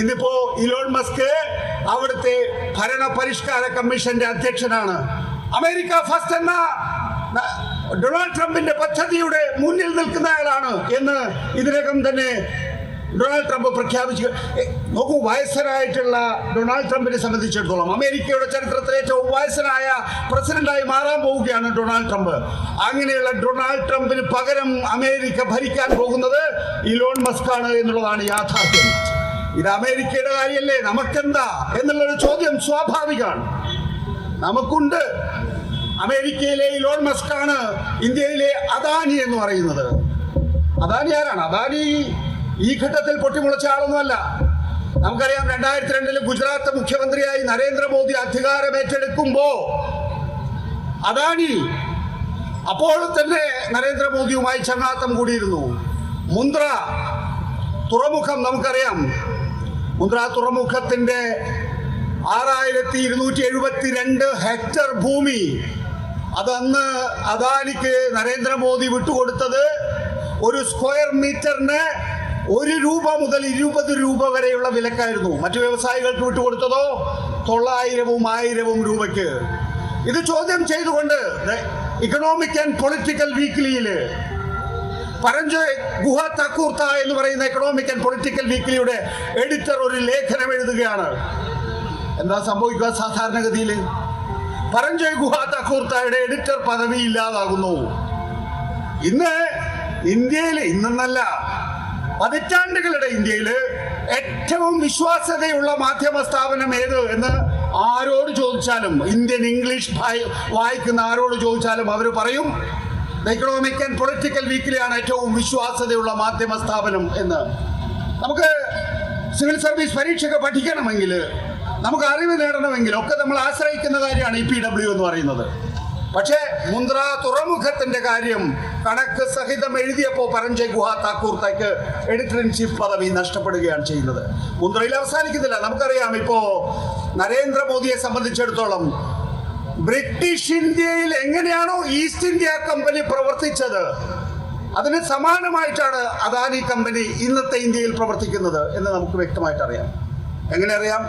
ഇന്നിപ്പോ Elon Musk അവിടുത്തെ ഭരണ പരിഷ്കാര കമ്മീഷന്റെ അധ്യക്ഷനാണ്. അമേരിക്ക ഫസ്റ്റ് എന്ന ഡൊണാൾഡ് ട്രംപിന്റെ പദ്ധതിയുടെ മുന്നിൽ നിൽക്കുന്ന ആളാണ് എന്ന് ഇതിനകം തന്നെ ഡൊണാൾഡ് ട്രംപ് പ്രഖ്യാപിച്ചു. നോക്കൂ വയസ്സനായിട്ടുള്ള ഡൊണാൾഡ് ട്രംപിനെ സംബന്ധിച്ചിടത്തോളം അമേരിക്കയുടെ ചരിത്രത്തിലെ ഏറ്റവും വയസ്സനായ പ്രസിഡന്റായി മാറാൻ പോവുകയാണ് ഡൊണാൾഡ് ട്രംപ്. അങ്ങനെയുള്ള ഡൊണാൾഡ് ട്രംപിന് പകരം അമേരിക്ക ഭരിക്കാൻ പോകുന്നത് ഇലോൺ മസ്ക് ആണ് എന്നുള്ളതാണ് യാഥാർത്ഥ്യം. ഇത് അമേരിക്കയുടെ കാര്യമല്ലേ നമുക്കെന്താ? എന്നുള്ളൊരു ചോദ്യം സ്വാഭാവികമാണ്. നമുക്കുണ്ട്. അമേരിക്കയിലെ ഇലോൺ മസ്ക് ആണ് ഇന്ത്യയിലെ അദാനി എന്ന് പറയുന്നത്. അദാനി ആരാണ്? അദാനി ഈ ഘട്ടത്തിൽ പൊട്ടിമുളച്ച ആളൊന്നുമല്ല. നമുക്കറിയാം രണ്ടായിരത്തി രണ്ടിൽ ഗുജറാത്ത് മുഖ്യമന്ത്രിയായി നരേന്ദ്രമോദി അധികാരം ഏറ്റെടുക്കുമ്പോ അദാനി അപ്പോൾ തന്നെ നരേന്ദ്രമോദിയുമായി ചങ്ങാത്തം കൂടിയിരുന്നു. മുന്ദ്ര തുറമുഖം നമുക്കറിയാം. മുന്ദ്ര തുറമുഖത്തിന്റെ ആറായിരത്തി ഇരുന്നൂറ്റി എഴുപത്തി രണ്ട് ഹെക്ടർ ഭൂമി. അതന്ന് അദാനിക്ക് നരേന്ദ്രമോദി വിട്ടുകൊടുത്തത് ഒരു സ്ക്വയർ മീറ്ററിന് ഒരു രൂപ മുതൽ ഇരുപത് രൂപ വരെയുള്ള വിലക്കായിരുന്നു. മറ്റു വ്യവസായികൾക്ക് വിട്ടുകൊടുത്തതോ? തൊള്ളായിരവും ആയിരവും രൂപയ്ക്ക്. ഇത് ചോദ്യം ചെയ്തുകൊണ്ട് ഇക്കണോമിക് ആൻഡ് പൊളിറ്റിക്കൽ വീക്ക്ലിയിൽ പരഞ്ജോയ് ഗുഹ തക്കൂർത്ത എന്ന് പറയുന്ന എക്കണോമിക് ആൻഡ് പൊളിറ്റിക്കൽ വീക്കിലിയുടെ എഡിറ്റർ ഒരു ലേഖനം എഴുതുകയാണ്. എന്താ സംഭവിക്കുക സാധാരണഗതിയിൽ? പരഞ്ജോയ് ഗുഹ തക്കൂർത്തയുടെ എഡിറ്റർ പദവി ഇല്ലാതാകുന്നു. ഇന്ന് ഇന്ത്യയിൽ ഇന്നെന്നല്ല പതിറ്റാണ്ടുകളുടെ ഇന്ത്യയിൽ ഏറ്റവും വിശ്വാസ്യതയുള്ള മാധ്യമ സ്ഥാപനം ഏത് എന്ന് ആരോട് ചോദിച്ചാലും ഇന്ത്യൻ ഇംഗ്ലീഷ് വായിക്കുന്ന ആരോട് ചോദിച്ചാലും അവർ പറയും എക്കണോമിക് ആൻഡ് പൊളിറ്റിക്കൽ വീക്കിലാണ് ഏറ്റവും വിശ്വാസ്യതയുള്ള മാധ്യമ സ്ഥാപനം എന്ന്. നമുക്ക് സിവിൽ സർവീസ് പരീക്ഷയൊക്കെ പഠിക്കണമെങ്കിൽ നമുക്ക് അറിവ് നേടണമെങ്കിൽ ഒക്കെ നമ്മൾ ആശ്രയിക്കുന്ന കാര്യമാണ് ഇ പി ഡബ്ല്യു എന്ന് പറയുന്നത്. പക്ഷേ മുന്ദ്ര തുറമുഖത്തിന്റെ കാര്യം കണക്ക് സഹിതം എഴുതിയപ്പോൾ പരഞ്ജയ് ഗുഹ താക്കൂർത്തേക്ക് എഡിറ്റർ ഇൻ ചീഫ് പദവി നഷ്ടപ്പെടുകയാണ് ചെയ്യുന്നത്. മുന്ദ്രയിൽ അവസാനിക്കുന്നില്ല. നമുക്കറിയാം ഇപ്പോ നരേന്ദ്രമോദിയെ സംബന്ധിച്ചിടത്തോളം ബ്രിട്ടീഷ് ഇന്ത്യയിൽ എങ്ങനെയാണോ ഈസ്റ്റ് ഇന്ത്യ കമ്പനി പ്രവർത്തിച്ചത് അതിന് സമാനമായിട്ടാണ് അദാനി കമ്പനി ഇന്നത്തെ ഇന്ത്യയിൽ പ്രവർത്തിക്കുന്നത് എന്ന് നമുക്ക് വ്യക്തമായിട്ട് അറിയാം. എങ്ങനെ അറിയാം?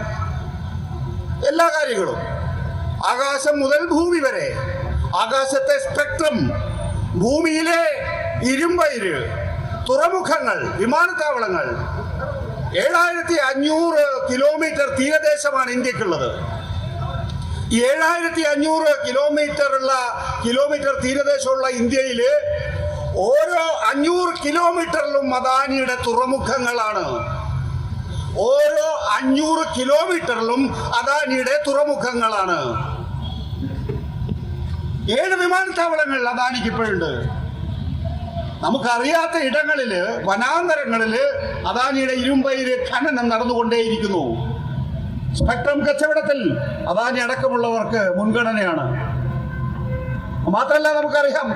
എല്ലാ കാര്യങ്ങളും. ആകാശം മുതൽ ഭൂമി വരെ. ആകാശത്തെ സ്പെക്ട്രം ഭൂമിയിലെ ഇരുമ്പയിര് തുറമുഖങ്ങൾ വിമാനത്താവളങ്ങൾ. ഏഴായിരത്തി അഞ്ഞൂറ് കിലോമീറ്റർ തീരദേശമാണ് ഇന്ത്യക്കുള്ളത്. ഏഴായിരത്തി അഞ്ഞൂറ് കിലോമീറ്റർ ഉള്ള കിലോമീറ്റർ തീരദേശമുള്ള ഇന്ത്യയിൽ ഓരോ അഞ്ഞൂറ് കിലോമീറ്ററിലും മദാനിയുടെ തുറമുഖങ്ങളാണ്. ഓരോ അഞ്ഞൂറ് കിലോമീറ്ററിലും അദാനിയുടെ തുറമുഖങ്ങളാണ്. ഏഴ് വിമാനത്താവളങ്ങൾ അദാനിക്ക് ഇപ്പോഴുണ്ട് നമുക്കറിയാത്ത ഇടങ്ങളിൽ വനാന്തരങ്ങളിൽ അദാനിയുടെ ഇരുമ്പയിര് ഖനനം നടന്നുകൊണ്ടേയിരിക്കുന്നു. സ്പെക്ട്രം കച്ചവടത്തിൽ അദാനി അടക്കമുള്ളവർക്ക് മുൻഗണനയാണ്. മാത്രമല്ല നമുക്കറിയാം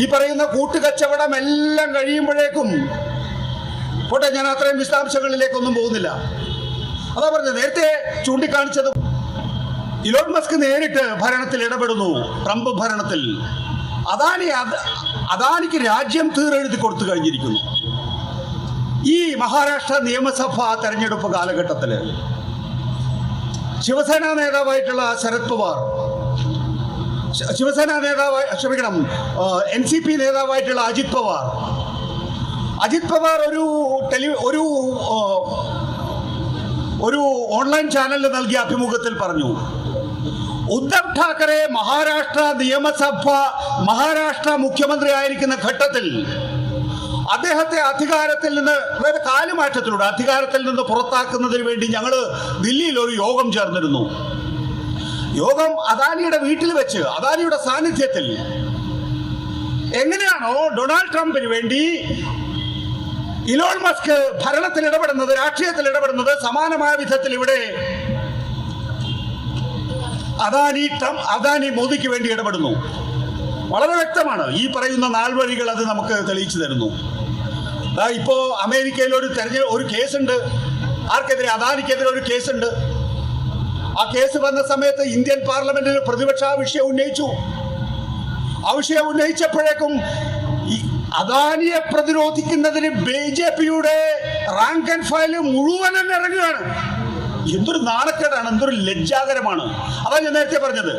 ഈ പറയുന്ന കൂട്ടുകച്ചവടം എല്ലാം കഴിയുമ്പോഴേക്കും പോട്ടെ ഞാൻ അത്രയും വിശദാംശങ്ങളിലേക്കൊന്നും പോകുന്നില്ല. അതാ പറഞ്ഞത് നേരത്തെ ചൂണ്ടിക്കാണിച്ചത് ഇലോൺ മസ്ക് നേരിട്ട് ഭരണത്തിൽ ഇടപെടുന്നു ട്രംപ് ഭരണത്തിൽ. അദാനി അദാനിക്ക് രാജ്യം തീരെഴുതി കൊടുത്തു കഴിഞ്ഞിരിക്കുന്നു. ഈ മഹാരാഷ്ട്ര നിയമസഭാ തെരഞ്ഞെടുപ്പ് കാലഘട്ടത്തിൽ ശിവസേന നേതാവായിട്ടുള്ള ശരത് പവാർ ശിവസേന നേതാവായി ക്ഷമിക്കണം എൻ സി പി നേതാവായിട്ടുള്ള അജിത് പവാർ. അജിത് പവാർ ഒരു ടെലി ഒരു ഒരു ഓൺലൈൻ ചാനലിൽ നൽകിയ അഭിമുഖത്തിൽ പറഞ്ഞു ഉദ്ധവ് ഠാക്കറെ മഹാരാഷ്ട്ര നിയമസഭ മഹാരാഷ്ട്ര മുഖ്യമന്ത്രി ആയിരിക്കുന്ന ഘട്ടത്തിൽ അദ്ദേഹത്തെ അധികാരത്തിൽ നിന്ന് അതായത് കാലുമാറ്റത്തിലൂടെ അധികാരത്തിൽ നിന്ന് പുറത്താക്കുന്നതിന് വേണ്ടി ഞങ്ങൾ ദില്ലിയിൽ ഒരു യോഗം ചേർന്നിരുന്നു. യോഗം അദാനിയുടെ വീട്ടിൽ വെച്ച് അദാനിയുടെ സാന്നിധ്യത്തിൽ. എങ്ങനെയാണോ ഡൊണാൾഡ് ട്രംപിന് വേണ്ടി ഇലോൺ മസ്ക് ഭരണത്തിൽ ഇടപെടുന്നത് രാഷ്ട്രീയത്തിൽ ഇടപെടുന്നത് സമാനമായ വിധത്തിൽ ഇവിടെ അദാനി ട്രംപ് അദാനി മോദിക്ക് വേണ്ടി ഇടപെടുന്നു. വളരെ വ്യക്തമാണ്. ഈ പറയുന്ന നാൾവഴികൾ അത് നമുക്ക് തെളിയിച്ചു തരുന്നു. ഇപ്പോൾ അമേരിക്കയിൽ ഒരു തെരഞ്ഞെടുപ്പ് ഒരു കേസുണ്ട്. ആർക്കെതിരെ? അദാനിക്കെതിരെ ഒരു കേസുണ്ട്. ആ കേസ് വന്ന സമയത്ത് ഇന്ത്യൻ പാർലമെന്റിൽ പ്രതിപക്ഷ ആ വിഷയം ഉന്നയിച്ചു. ആ വിഷയം ഉന്നയിച്ചപ്പോഴേക്കും അദാനിയെ പ്രതിരോധിക്കുന്നതിന് ബി ജെ പിയുടെ റാങ്ക് ആൻഡ് ഫയൽ മുഴുവൻ ഇറങ്ങുകയാണ്. എന്തൊരു നാണക്കേടാണ് എന്തൊരു ലജ്ജാകരമാണ്. അതാണ് ഞാൻ നേരത്തെ പറഞ്ഞത്.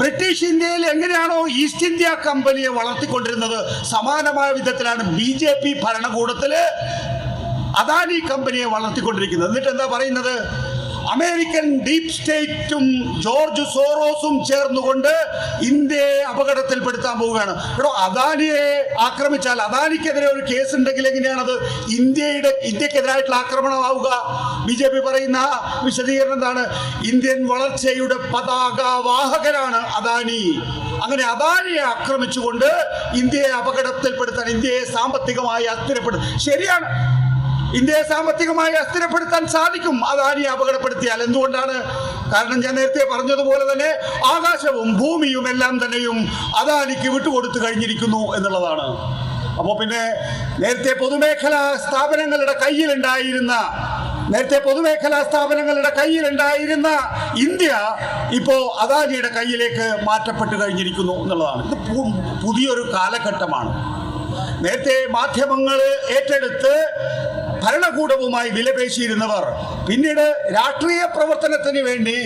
ബ്രിട്ടീഷ് ഇന്ത്യയിൽ എങ്ങനെയാണോ ഈസ്റ്റ് ഇന്ത്യ കമ്പനിയെ വളർത്തിക്കൊണ്ടിരുന്നത്? സമാനമായ വിധത്തിലാണ് ബി ജെ പി ഭരണകൂടത്തിൽ അദാനി കമ്പനിയെ വളർത്തിക്കൊണ്ടിരിക്കുന്നത്. എന്നിട്ട് എന്താ പറയുന്നത്? അമേരിക്കൻ ഡീപ് സ്റ്റേറ്റും ജോർജ് സോറോസും ചേർന്നുകൊണ്ട് ഇന്ത്യയെ അപകടത്തിൽപ്പെടുത്താൻ പോവുകയാണ്. എടോ അദാനിയെ ആക്രമിച്ചാൽ അദാനിക്കെതിരെ ഒരു കേസ് ഉണ്ടെങ്കിൽ എങ്ങനെയാണത്? ഇന്ത്യയുടെ ഇന്ത്യക്കെതിരായിട്ടുള്ള ആക്രമണമാവുക. ബി ജെ പി പറയുന്ന വിശദീകരണം എന്താണ്? ഇന്ത്യൻ വളർച്ചയുടെ പതാക വാഹകരാണ് അദാനി. അങ്ങനെ അദാനിയെ ആക്രമിച്ചുകൊണ്ട് ഇന്ത്യയെ അപകടത്തിൽപ്പെടുത്താൻ ഇന്ത്യയെ സാമ്പത്തികമായി അസ്ഥിരപ്പെടുത്താൻ ശരിയാണ്. ഇന്ത്യയെ സാമ്പത്തികമായി അസ്ഥിരപ്പെടുത്താൻ സാധിക്കും. അദാനിയെ അപകടപ്പെടുത്തിയാൽ എന്തുകൊണ്ടാണ്? കാരണം ഞാൻ നേരത്തെ പറഞ്ഞതുപോലെ തന്നെ ആകാശവും ഭൂമിയും എല്ലാം തന്നെയും അദാനിക്ക് വിട്ടുകൊടുത്തു കഴിഞ്ഞിരിക്കുന്നു എന്നുള്ളതാണ്. അപ്പോൾ പിന്നെ നേരത്തെ പൊതുമേഖലാ സ്ഥാപനങ്ങളുടെ കയ്യിലുണ്ടായിരുന്ന നേരത്തെ പൊതുമേഖലാ സ്ഥാപനങ്ങളുടെ കയ്യിലുണ്ടായിരുന്ന ഇന്ത്യ ഇപ്പോൾ അദാനിയുടെ കയ്യിലേക്ക് മാറ്റപ്പെട്ടു കഴിഞ്ഞിരിക്കുന്നു എന്നുള്ളതാണ്. ഇത് പുതിയൊരു കാലഘട്ടമാണ്. നേരത്തെ മാധ്യമങ്ങൾ ഏറ്റെടുത്ത് ഭരണകൂടവുമായി വിലപേശിയിരുന്നവർ പിന്നീട് രാഷ്ട്രീയ പ്രവർത്തനത്തിന് വേണ്ടി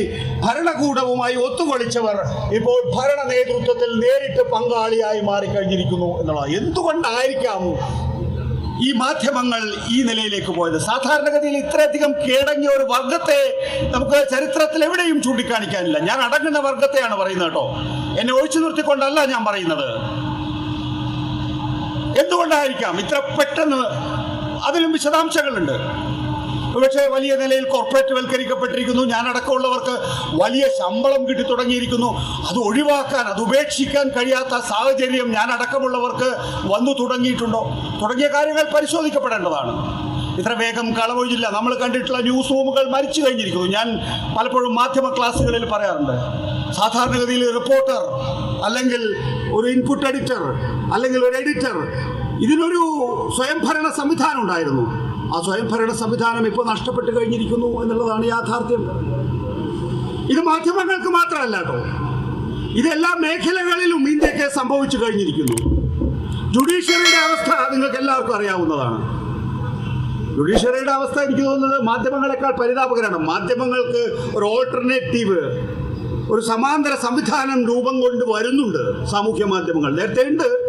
ഭരണകൂടവുമായി ഒത്തുകൊളിച്ചവർ ഇപ്പോൾ ഭരണ നേതൃത്വത്തിൽ നേരിട്ട് പങ്കാളിയായി മാറിക്കഴിഞ്ഞിരിക്കുന്നു എന്നുള്ളത് എന്തുകൊണ്ടായിരിക്കാം ഈ മാധ്യമങ്ങൾ ഈ നിലയിലേക്ക് പോയത്? സാധാരണഗതിയിൽ ഇത്രയധികം കീഴടങ്ങിയ ഒരു വർഗത്തെ നമുക്ക് ചരിത്രത്തിൽ എവിടെയും ചൂണ്ടിക്കാണിക്കാനില്ല. ഞാൻ അടങ്ങുന്ന വർഗത്തെയാണ് പറയുന്നത് കേട്ടോ. എന്നെ ഒഴിച്ചു നിർത്തിക്കൊണ്ടല്ല ഞാൻ പറയുന്നത്. എന്തുകൊണ്ടായിരിക്കാം ഇത്ര പെട്ടെന്ന് അതിലും വിശദാംശങ്ങളുണ്ട്. പക്ഷേ വലിയ നിലയിൽ കോർപ്പറേറ്റ് വൽക്കരിക്കപ്പെട്ടിരിക്കുന്നു ഞാനടക്കമുള്ളവർക്ക് വലിയ ശമ്പളം കിട്ടി തുടങ്ങിയിരിക്കുന്നു അത് ഒഴിവാക്കാൻ അത് ഉപേക്ഷിക്കാൻ കഴിയാത്ത സാഹചര്യം ഞാനടക്കമുള്ളവർക്ക് വന്നു തുടങ്ങിയിട്ടുണ്ടോ? തുടങ്ങിയ കാര്യങ്ങൾ പരിശോധിക്കപ്പെടേണ്ടതാണ്. ഇത്ര വേഗം കളവൊഴിഞ്ഞില്ല നമ്മൾ കണ്ടിട്ടുള്ള ന്യൂസ് റൂമുകൾ മരിച്ചു കഴിഞ്ഞിരിക്കുന്നു. ഞാൻ പലപ്പോഴും മാധ്യമ ക്ലാസ്സുകളിൽ പറയാറുണ്ട്. സാധാരണഗതിയിൽ റിപ്പോർട്ടർ അല്ലെങ്കിൽ ഒരു ഇൻപുട്ട് എഡിറ്റർ അല്ലെങ്കിൽ ഒരു എഡിറ്റർ ഇതിനൊരു സ്വയംഭരണ സംവിധാനം ഉണ്ടായിരുന്നു. ആ സ്വയംഭരണ സംവിധാനം ഇപ്പോൾ നഷ്ടപ്പെട്ട് കഴിഞ്ഞിരിക്കുന്നു എന്നുള്ളതാണ് യാഥാർത്ഥ്യം. ഇത് മാധ്യമങ്ങൾക്ക് മാത്രമല്ല കേട്ടോ. ഇതെല്ലാ മേഖലകളിലും ഇന്ത്യയ്ക്ക് സംഭവിച്ചു കഴിഞ്ഞിരിക്കുന്നു. ജുഡീഷ്യറിയുടെ അവസ്ഥ നിങ്ങൾക്ക് എല്ലാവർക്കും അറിയാവുന്നതാണ്. ജുഡീഷ്യറിയുടെ അവസ്ഥ എനിക്ക് തോന്നുന്നത് മാധ്യമങ്ങളെക്കാൾ പരിതാപകരമാണ് മാധ്യമങ്ങൾക്ക് ഒരു ഓൾട്ടർനേറ്റീവ് ഒരു സമാന്തര സംവിധാനം രൂപം കൊണ്ട് വരുന്നുണ്ട് സാമൂഹ്യ മാധ്യമങ്ങൾ. നേരത്തെ ഉണ്ട്.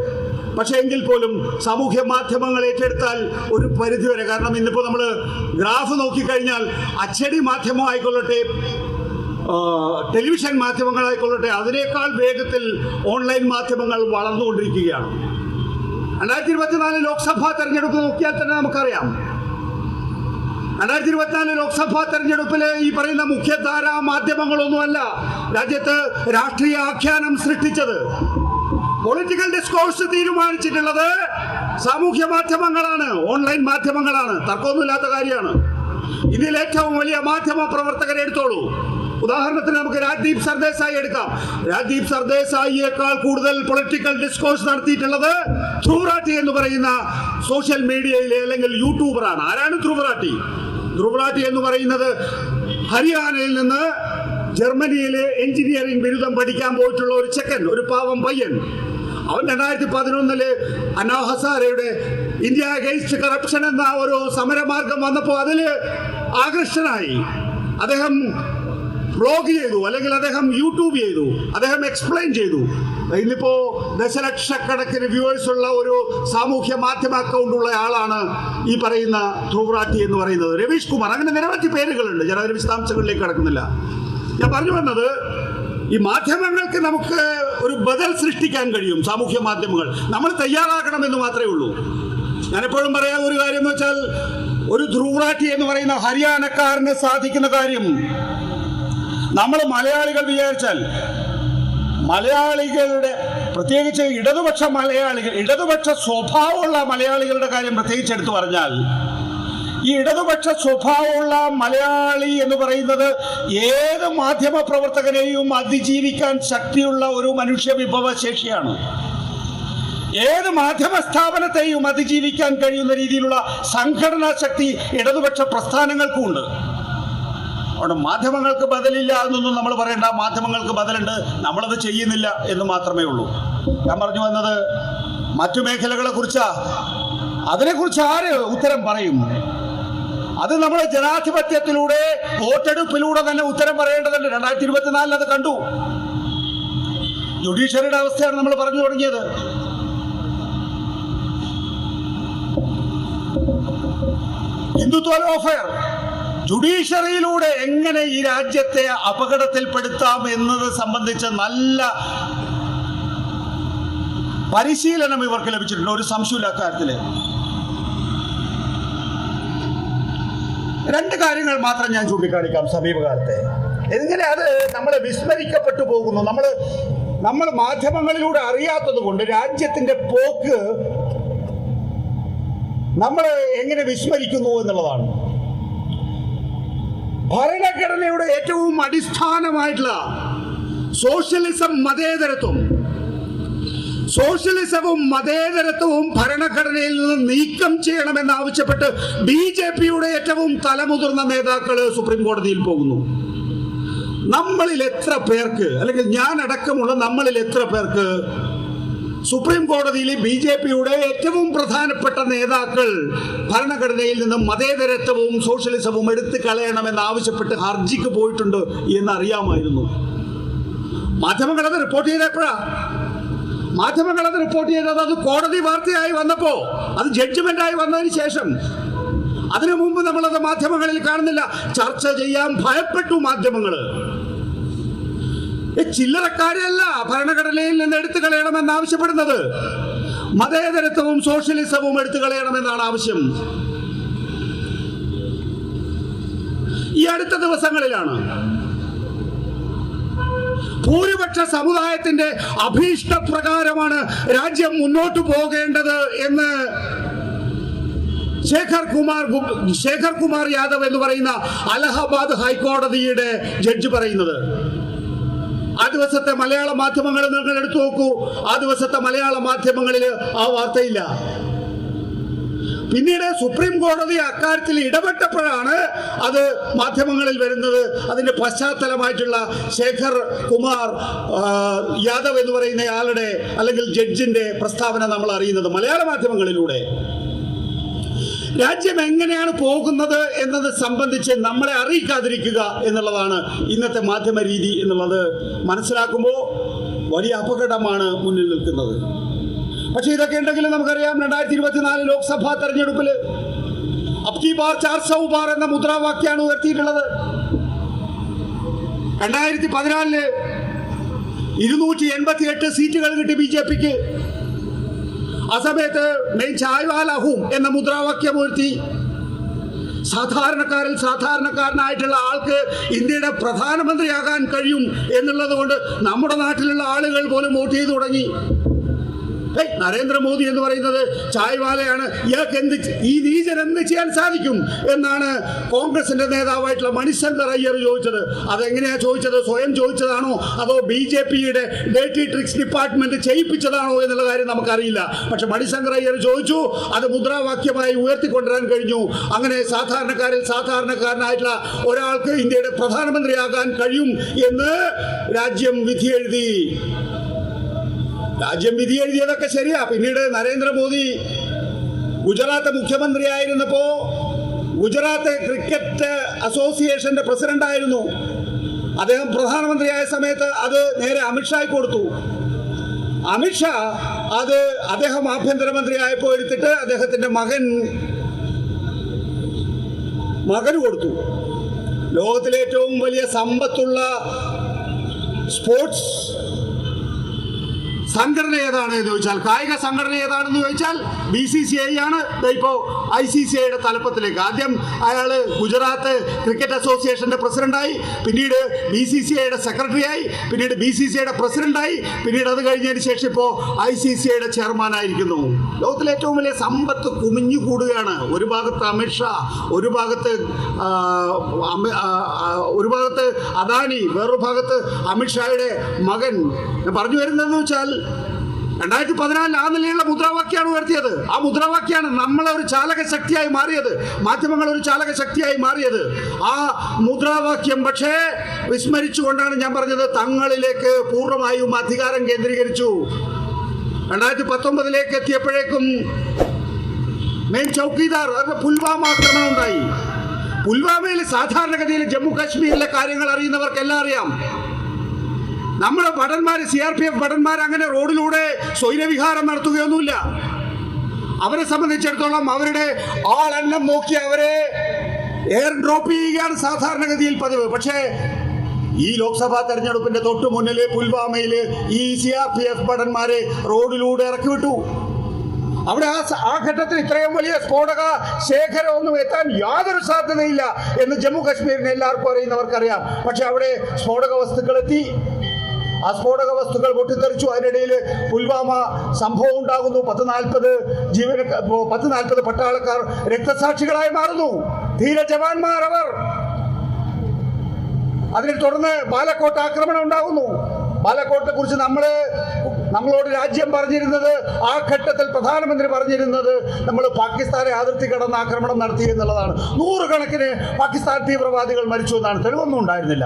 പക്ഷേ എങ്കിൽ പോലും സാമൂഹ്യ മാധ്യമങ്ങൾ ഏറ്റെടുത്താൽ ഒരു പരിധിവരെ കാരണം ഇന്നിപ്പോൾ നമ്മൾ ഗ്രാഫ് നോക്കിക്കഴിഞ്ഞാൽ അച്ചടി മാധ്യമമായിക്കൊള്ളട്ടെ ടെലിവിഷൻ മാധ്യമങ്ങളായിക്കൊള്ളട്ടെ അതിനേക്കാൾ വേഗത്തിൽ ഓൺലൈൻ മാധ്യമങ്ങൾ വളർന്നുകൊണ്ടിരിക്കുകയാണ്. രണ്ടായിരത്തി ഇരുപത്തിനാല് ലോക്സഭാ തെരഞ്ഞെടുപ്പ് നോക്കിയാൽ തന്നെ നമുക്കറിയാം. രണ്ടായിരത്തി ഇരുപത്തിനാല് ലോക്സഭാ തെരഞ്ഞെടുപ്പിലെ ഈ പറയുന്ന മുഖ്യധാരാ മാധ്യമങ്ങളൊന്നുമല്ല രാജ്യത്ത് രാഷ്ട്രീയ ആഖ്യാനം സൃഷ്ടിച്ചത്. പൊളിറ്റിക്കൽ ഡിസ്കോഴ്സ് തീരുമാനിച്ചിട്ടുള്ളത് സാമൂഹ്യ മാധ്യമങ്ങളാണ് ഓൺലൈൻ മാധ്യമങ്ങളാണ്. തർക്കമൊന്നുമില്ലാത്ത കാര്യമാണ്. ഇതിൽ ഏറ്റവും വലിയ മാധ്യമ പ്രവർത്തകരെ എടുത്തോളൂ. ഉദാഹരണത്തിന് നമുക്ക് രാജ്ദീപ് സർദേശായി എടുക്കാം. രാജ്ദീപ് സർദേശായിയേക്കാൾ കൂടുതൽ പൊളിറ്റിക്കൽ ഡിസ്കോഴ്സ് നടത്തിയിട്ടുള്ളത് ധ്രുവറാട്ടി എന്ന് പറയുന്ന സോഷ്യൽ മീഡിയയിലെ അല്ലെങ്കിൽ യൂട്യൂബറാണ് ആരാണ് ധ്രുവറാട്ടി? ധ്രുവറാട്ടി എന്ന് പറയുന്നത് ഹരിയാനയിൽ നിന്ന് ജർമ്മനിയിലെ എഞ്ചിനീയറിംഗ് ബിരുദം പഠിക്കാൻ പോയിട്ടുള്ള ഒരു ചെക്കൻ ഒരു പാവം പയ്യൻ. അവൻ രണ്ടായിരത്തി പതിനൊന്നിൽ അന്നാ ഹസാരയുടെ ഇന്ത്യ അഗൈൻസ്റ്റ് കറപ്ഷൻ എന്ന ഒരു സമരമാർഗം വന്നപ്പോൾ അതിൽ ആകൃഷ്ടനായി. അദ്ദേഹം ബ്ലോഗ് ചെയ്തു അല്ലെങ്കിൽ അദ്ദേഹം യൂട്യൂബ് ചെയ്തു അദ്ദേഹം എക്സ്പ്ലെയിൻ ചെയ്തു. ഇന്നിപ്പോ ദശലക്ഷക്കണക്കിന് വ്യൂവേഴ്സ് ഉള്ള ഒരു സാമൂഹ്യ മാധ്യമ അക്കൗണ്ട് ഉള്ള ആളാണ് ഈ പറയുന്ന ധ്രുവറാട്ടി എന്ന് പറയുന്നത്. രവീഷ് കുമാർ അങ്ങനെ നിരവധി പേരുകളുണ്ട്. ഞാൻ വിശദാംശങ്ങളിലേക്ക് കടക്കുന്നില്ല. ഞാൻ പറഞ്ഞു വന്നത് ഈ മാധ്യമങ്ങൾക്ക് നമുക്ക് ഒരു ബദൽ സൃഷ്ടിക്കാൻ കഴിയും സാമൂഹ്യ മാധ്യമങ്ങൾ. നമ്മൾ തയ്യാറാക്കണമെന്ന് മാത്രമേ ഉള്ളൂ. ഞാനെപ്പോഴും പറയാൻ ഒരു കാര്യം എന്ന് വെച്ചാൽ ഒരു ധ്രുവറാട്ടി എന്ന് പറയുന്ന ഹരിയാനക്കാരന് സാധിക്കുന്ന കാര്യം നമ്മൾ മലയാളികൾ വിചാരിച്ചാൽ മലയാളികളുടെ പ്രത്യേകിച്ച് ഇടതുപക്ഷ മലയാളികൾ ഇടതുപക്ഷ സ്വഭാവമുള്ള മലയാളികളുടെ കാര്യം പ്രത്യേകിച്ച് എടുത്തു പറഞ്ഞാൽ ഈ ഇടതുപക്ഷ സ്വഭാവമുള്ള മലയാളി എന്ന് പറയുന്നത് ഏത് മാധ്യമ പ്രവർത്തകനെയും അതിജീവിക്കാൻ ശക്തിയുള്ള ഒരു മനുഷ്യ വിഭവശേഷിയാണ്. ഏത് മാധ്യമ സ്ഥാപനത്തെയും അതിജീവിക്കാൻ കഴിയുന്ന രീതിയിലുള്ള സംഘടനാ ശക്തി ഇടതുപക്ഷ പ്രസ്ഥാനങ്ങൾക്കും ഉണ്ട് അതുകൊണ്ട് മാധ്യമങ്ങൾക്ക് ബദലില്ല എന്നൊന്നും നമ്മൾ പറയണ്ട. മാധ്യമങ്ങൾക്ക് ബദലുണ്ട്. നമ്മളത് ചെയ്യുന്നില്ല എന്ന് മാത്രമേ ഉള്ളൂ. ഞാൻ പറഞ്ഞു വന്നത് മറ്റു മേഖലകളെ കുറിച്ചാ. അതിനെക്കുറിച്ച് ആര് ഉത്തരം പറയും? അത് നമ്മൾ ജനാധിപത്യത്തിലൂടെ വോട്ടെടുപ്പിലൂടെ തന്നെ ഉത്തരം പറയേണ്ടതുണ്ട്. രണ്ടായിരത്തി ഇരുപത്തിനാലിൽ അത് കണ്ടു. ജുഡീഷ്യറിയുടെ അവസ്ഥയാണ് നമ്മൾ പറഞ്ഞു തുടങ്ങിയത്. ഹിന്ദുത്വ ലോഫെയർ ജുഡീഷ്യറിയിലൂടെ എങ്ങനെ ഈ രാജ്യത്തെ അപകടത്തിൽപ്പെടുത്താം എന്നത് സംബന്ധിച്ച് നല്ല പരിശീലനം ഇവർക്ക് ലഭിച്ചിട്ടുണ്ട്. ഒരു സംശയമില്ല അക്കാര്യത്തിൽ രണ്ട് കാര്യങ്ങൾ മാത്രം ഞാൻ ചൂണ്ടിക്കാണിക്കാം സമീപകാലത്തെ. എങ്ങനെ അത് നമ്മളെ വിസ്മരിക്കപ്പെട്ടു പോകുന്നു? നമ്മൾ നമ്മൾ മാധ്യമങ്ങളിലൂടെ അറിയാത്തത് കൊണ്ട് രാജ്യത്തിന്റെ പോക്ക് നമ്മൾ എങ്ങനെ വിസ്മരിക്കുന്നു എന്നുള്ളതാണ്. ഭരണഘടനയുടെ ഏറ്റവും അടിസ്ഥാനമായിട്ടുള്ള സോഷ്യലിസം മതേതരത്വം. സോഷ്യലിസവും മതേതരത്വവും ഭരണഘടനയിൽ നിന്ന് നീക്കം ചെയ്യണമെന്നാവശ്യപ്പെട്ട് ബി ജെ പിയുടെ ഏറ്റവും തലമുതിർന്ന നേതാക്കൾ സുപ്രീം കോടതിയിൽ പോകുന്നു. നമ്മളിൽ എത്ര പേർക്ക് അല്ലെങ്കിൽ ഞാൻ അടക്കമുള്ള നമ്മളിൽ എത്ര പേർക്ക് സുപ്രീം കോടതിയിൽ ബി ജെ പിയുടെ ഏറ്റവും പ്രധാനപ്പെട്ട നേതാക്കൾ ഭരണഘടനയിൽ നിന്നും മതേതരത്വവും സോഷ്യലിസവും എടുത്തു കളയണമെന്ന് ആവശ്യപ്പെട്ട് ഹർജിക്ക് പോയിട്ടുണ്ട് എന്ന് അറിയാമായിരുന്നു മാധ്യമങ്ങൾ അത് റിപ്പോർട്ട് ചെയ്തപ്പോഴാ മാധ്യമങ്ങൾ അത് റിപ്പോർട്ട് ചെയ്തത് അത് കോടതി വാർത്തയായി വന്നപ്പോ അത് ജഡ്ജ്മെന്റ് ആയി വന്നതിന് ശേഷം. അതിനു മുമ്പ് നമ്മളത് മാധ്യമങ്ങളിൽ കാണുന്നില്ല. ചർച്ച ചെയ്യാൻ ഭയപ്പെട്ടു മാധ്യമങ്ങൾ. ഈ ചില്ലറക്കാരെയല്ല ഭരണഘടനയിൽ നിന്ന് എടുത്തു കളയണമെന്ന് ആവശ്യപ്പെടുന്നത്. മതേതരത്വവും സോഷ്യലിസവും എടുത്തു കളയണമെന്നാണ് ആവശ്യം. ഈ അടുത്ത ദിവസങ്ങളിലാണ് ഭൂരിപക്ഷ സമുദായത്തിന്റെ അഭീഷ്ട പ്രകാരമാണ് രാജ്യം മുന്നോട്ട് പോകേണ്ടത് എന്ന് ശേഖർ കുമാർ ശേഖർ കുമാർ യാദവ് എന്ന് പറയുന്ന അലഹബാദ് ഹൈക്കോടതിയുടെ ജഡ്ജ് പറയുന്നത്. ആ ദിവസത്തെ മലയാള മാധ്യമങ്ങൾ നിങ്ങൾ എടുത്തു നോക്കൂ. ആ ദിവസത്തെ മലയാള മാധ്യമങ്ങളിൽ ആ വാർത്തയില്ല. പിന്നീട് സുപ്രീം കോടതി അക്കാര്യത്തിൽ ഇടപെട്ടപ്പോഴാണ് അത് മാധ്യമങ്ങളിൽ വരുന്നത്. അതിന്റെ പശ്ചാത്തലമായിട്ടുള്ള ശേഖർ കുമാർ യാദവ് എന്ന് പറയുന്ന ആളുടെ അല്ലെങ്കിൽ ജഡ്ജിന്റെ പ്രസ്താവന നമ്മൾ അറിയുന്നത് മലയാള മാധ്യമങ്ങളിലൂടെ. രാജ്യം എങ്ങനെയാണ് പോകുന്നത് എന്നത് സംബന്ധിച്ച് നമ്മളെ അറിയിക്കാതിരിക്കുക എന്നുള്ളതാണ് ഇന്നത്തെ മാധ്യമ രീതി എന്നുള്ളത്. മനസ്സിലാക്കുമ്പോൾ വലിയ അപകടമാണ് മുന്നിൽ നിൽക്കുന്നത്. പക്ഷേ ഇതൊക്കെ ഉണ്ടെങ്കിലും നമുക്കറിയാം രണ്ടായിരത്തി ഇരുപത്തിനാല് ലോക്സഭാ തെരഞ്ഞെടുപ്പിൽ അബ്കി ബാർ ചാർ സൗ ബാർ എന്ന മുദ്രാവാക്യാണ് ഉയർത്തിയിട്ടുള്ളത്. രണ്ടായിരത്തി പതിനാലിൽ ഇരുന്നൂറ്റി എൺപത്തി എട്ട് സീറ്റുകൾ കിട്ടി ബി ജെ പിക്ക്. ആ സമയത്ത് മെയ് ചായ്വാലഹും എന്ന മുദ്രാവാക്യം ഉയർത്തി. സാധാരണക്കാരിൽ സാധാരണക്കാരനായിട്ടുള്ള ആൾക്ക് ഇന്ത്യയുടെ പ്രധാനമന്ത്രിയാകാൻ കഴിയും എന്നുള്ളത് കൊണ്ട് നമ്മുടെ നാട്ടിലുള്ള ആളുകൾ പോലും വോട്ട് ചെയ്തു തുടങ്ങി. നരേന്ദ്രമോദി എന്ന് പറയുന്നത് ചായ്വാലയാണ്. ഇയാൾക്ക് എന്ത് ഈ നീചൻ എന്ത് ചെയ്യാൻ സാധിക്കും എന്നാണ് കോൺഗ്രസിന്റെ നേതാവായിട്ടുള്ള മണിശങ്കർ അയ്യർ ചോദിച്ചത്. അതെങ്ങനെയാ ചോദിച്ചത്? സ്വയം ചോദിച്ചതാണോ? അതോ ബി ജെ പിയുടെ ഡേറ്റി ട്രിക്സ് ഡിപ്പാർട്ട്മെന്റ് ചെയ്യിപ്പിച്ചതാണോ എന്നുള്ള കാര്യം നമുക്കറിയില്ല. പക്ഷെ മണിശങ്കർ അയ്യർ ചോദിച്ചു അത് മുദ്രാവാക്യമായി ഉയർത്തിക്കൊണ്ടുവരാൻ കഴിഞ്ഞു. അങ്ങനെ സാധാരണക്കാരിൽ സാധാരണക്കാരനായിട്ടുള്ള ഒരാൾക്ക് ഇന്ത്യയുടെ പ്രധാനമന്ത്രിയാകാൻ കഴിയും എന്ന് രാജ്യം വിധിയെഴുതി. രാജ്യം വിധി എഴുതിയതൊക്കെ ശരിയാ. പിന്നീട് നരേന്ദ്രമോദി ഗുജറാത്ത് മുഖ്യമന്ത്രിയായിരുന്നപ്പോ ഗുജറാത്ത് ക്രിക്കറ്റ് അസോസിയേഷന്റെ പ്രസിഡന്റ് ആയിരുന്നു അദ്ദേഹം പ്രധാനമന്ത്രിയായ സമയത്ത് അത് നേരെ അമിത്ഷായി കൊടുത്തു. അമിത്ഷാ അത് അദ്ദേഹം ആഭ്യന്തരമന്ത്രി ആയപ്പോൾ എടുത്തിട്ട് അദ്ദേഹത്തിന്റെ മകൻ മകന് കൊടുത്തു. ലോകത്തിലെ ഏറ്റവും വലിയ സമ്പത്തുള്ള സ്പോർട്സ് സംഘടന ഏതാണ് എന്ന് ചോദിച്ചാൽ കായിക സംഘടന ഏതാണെന്ന് ചോദിച്ചാൽ ബി സി സി ഐ ആണ്. ഇപ്പോ ഐ സി സി ഐയുടെ തലപ്പത്തിലേക്ക്. ആദ്യം അയാൾ ഗുജറാത്ത് ക്രിക്കറ്റ് അസോസിയേഷന്റെ പ്രസിഡന്റായി പിന്നീട് ബി സി സി ഐയുടെ സെക്രട്ടറിയായി പിന്നീട് ബി സി സി ഐയുടെ പ്രസിഡന്റായി പിന്നീട് അത് കഴിഞ്ഞതിന് ശേഷം ഇപ്പോൾ ഐ സി സി ഐയുടെ ചെയർമാനായിരിക്കുന്നു. ലോകത്തിലെ ഏറ്റവും വലിയ സമ്പത്ത് കുമിഞ്ഞു കൂടുകയാണ്. ഒരു ഭാഗത്ത് അമിത്ഷാ ഒരു ഭാഗത്ത് ഒരു ഭാഗത്ത് അദാനി വേറൊരു ഭാഗത്ത് അമിത്ഷായുടെ മകൻ. പറഞ്ഞു വരുന്നതെന്ന് വെച്ചാൽ രണ്ടായിരത്തി പതിനാലിൽ ആ നിലയിലുള്ള മുദ്രാവാക്യമാണ് ഉയർത്തിയത്. ആ മുദ്രാവാക്യമാണ് നമ്മളെ ഒരു ചാലക ശക്തിയായി മാറിയത്. മാധ്യമങ്ങൾ ഒരു ചാലക ശക്തിയായി മാറിയത്. ആ മുദ്രാവാക്യം പക്ഷേ വിസ്മരിച്ചുകൊണ്ടാണ് ഞാൻ പറഞ്ഞത് തങ്ങളിലേക്ക് പൂർണമായും അധികാരം കേന്ദ്രീകരിച്ചു. രണ്ടായിരത്തി പത്തൊമ്പതിലേക്ക് എത്തിയപ്പോഴേക്കും മെയിൻ ചൗക്കിദാർ അവരുടെ പുൽവാമ ആക്രമണം ഉണ്ടായി. പുൽവാമയിൽ സാധാരണഗതിയിൽ ജമ്മു കാശ്മീരിലെ കാര്യങ്ങൾ അറിയുന്നവർക്കെല്ലാം അറിയാം. നമ്മുടെ ഭടന്മാർ സി ആർ പി എഫ് ഭടന്മാർ അങ്ങനെ റോഡിലൂടെ സ്വൈരവിഹാരം നടത്തുകയൊന്നുമില്ല. അവരെ സംബന്ധിച്ചിടത്തോളം അവരുടെ ആളെല്ലാം നോക്കി അവരെ എയർ ഡ്രോപ്പ് ചെയ്യുകയാണ് സാധാരണഗതിയിൽ പതിവ്. പക്ഷേ ഈ ലോക്സഭാ തെരഞ്ഞെടുപ്പിന്റെ തൊട്ടു മുന്നിൽ പുൽവാമയിൽ ഈ സി ആർ പി എഫ് ഭടന്മാരെ റോഡിലൂടെ ഇറക്കി വിട്ടു. അവിടെ ആ ആ ഘട്ടത്തിൽ ഇത്രയും വലിയ സ്ഫോടക ശേഖരമൊന്നും എത്താൻ യാതൊരു സാധ്യതയില്ല എന്ന് ജമ്മു കാശ്മീരിനെ എല്ലാവർക്കും അറിയുന്നവർക്കറിയാം. പക്ഷെ അവിടെ സ്ഫോടക വസ്തുക്കൾ എത്തി. ആ സ്ഫോടക വസ്തുക്കൾ പൊട്ടിത്തെറിച്ചു. അതിനിടയിൽ പുൽവാമ സംഭവം ഉണ്ടാകുന്നു. പത്ത് നാൽപ്പത് ജീവന പത്ത് നാൽപ്പത് പട്ടാളക്കാർ രക്തസാക്ഷികളായി മാറുന്നു. ധീര ജവാന്മാർ അവർ. അതിനെ തുടർന്ന് ബാലക്കോട്ട് ആക്രമണം ഉണ്ടാകുന്നു. ബാലക്കോട്ടെ കുറിച്ച് നമ്മൾ നമ്മളോട് രാജ്യം പറഞ്ഞിരുന്നത് ആ ഘട്ടത്തിൽ പ്രധാനമന്ത്രി പറഞ്ഞിരുന്നത് നമ്മൾ പാകിസ്ഥാനെ അതിർത്തി കടന്ന് ആക്രമണം നടത്തി എന്നുള്ളതാണ്. നൂറുകണക്കിന് പാകിസ്ഥാൻ തീവ്രവാദികൾ മരിച്ചു എന്നാണ്. തെളിവൊന്നും ഉണ്ടായിരുന്നില്ല.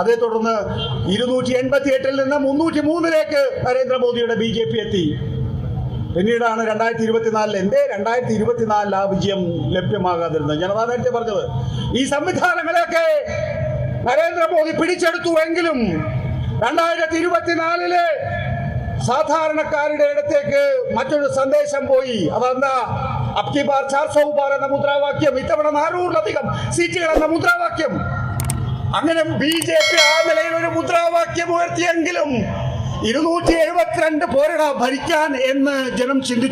അതേ തുടർന്ന് ഇരുന്നൂറ്റി എൺപത്തി എട്ടിൽ നിന്ന് മുന്നൂറ്റി മൂന്നിലേക്ക് നരേന്ദ്രമോദിയുടെ ബി ജെ പി എത്തി. പിന്നീടാണ് രണ്ടായിരത്തി ഇരുപത്തിനാലിൽ എന്തേ രണ്ടായിരത്തി ഇരുപത്തിനാലിൽ ആ വിജയം ലഭ്യമാകാതിരുന്നത്. ജനതാ നേരത്തെ പറഞ്ഞത്. ഈ സംവിധാനങ്ങളെയൊക്കെ നരേന്ദ്രമോദി പിടിച്ചെടുത്തു എങ്കിലും രണ്ടായിരത്തി ഇരുപത്തിനാലിൽ സാധാരണക്കാരുടെ ഇടത്തേക്ക് മറ്റൊരു സന്ദേശം പോയി. അതെന്താ? അബ്കി ബാർ ചാർ സൗബാർ എന്ന മുദ്രാവാക്യം ഇത്തവണ നാനൂറിലധികം സീറ്റുകൾ എന്ന മുദ്രാവാക്യം. അങ്ങനെ ബി ജെ പി ആ നിലയിൽ ഒരു മുദ്രാവാക്യം ഉയർത്തിയെങ്കിലും ഇരുന്നൂറ്റി എഴുപത്തിരണ്ട് പോരട ഭരിക്കാൻ എന്ന് ജനം ചിന്തിച്ചു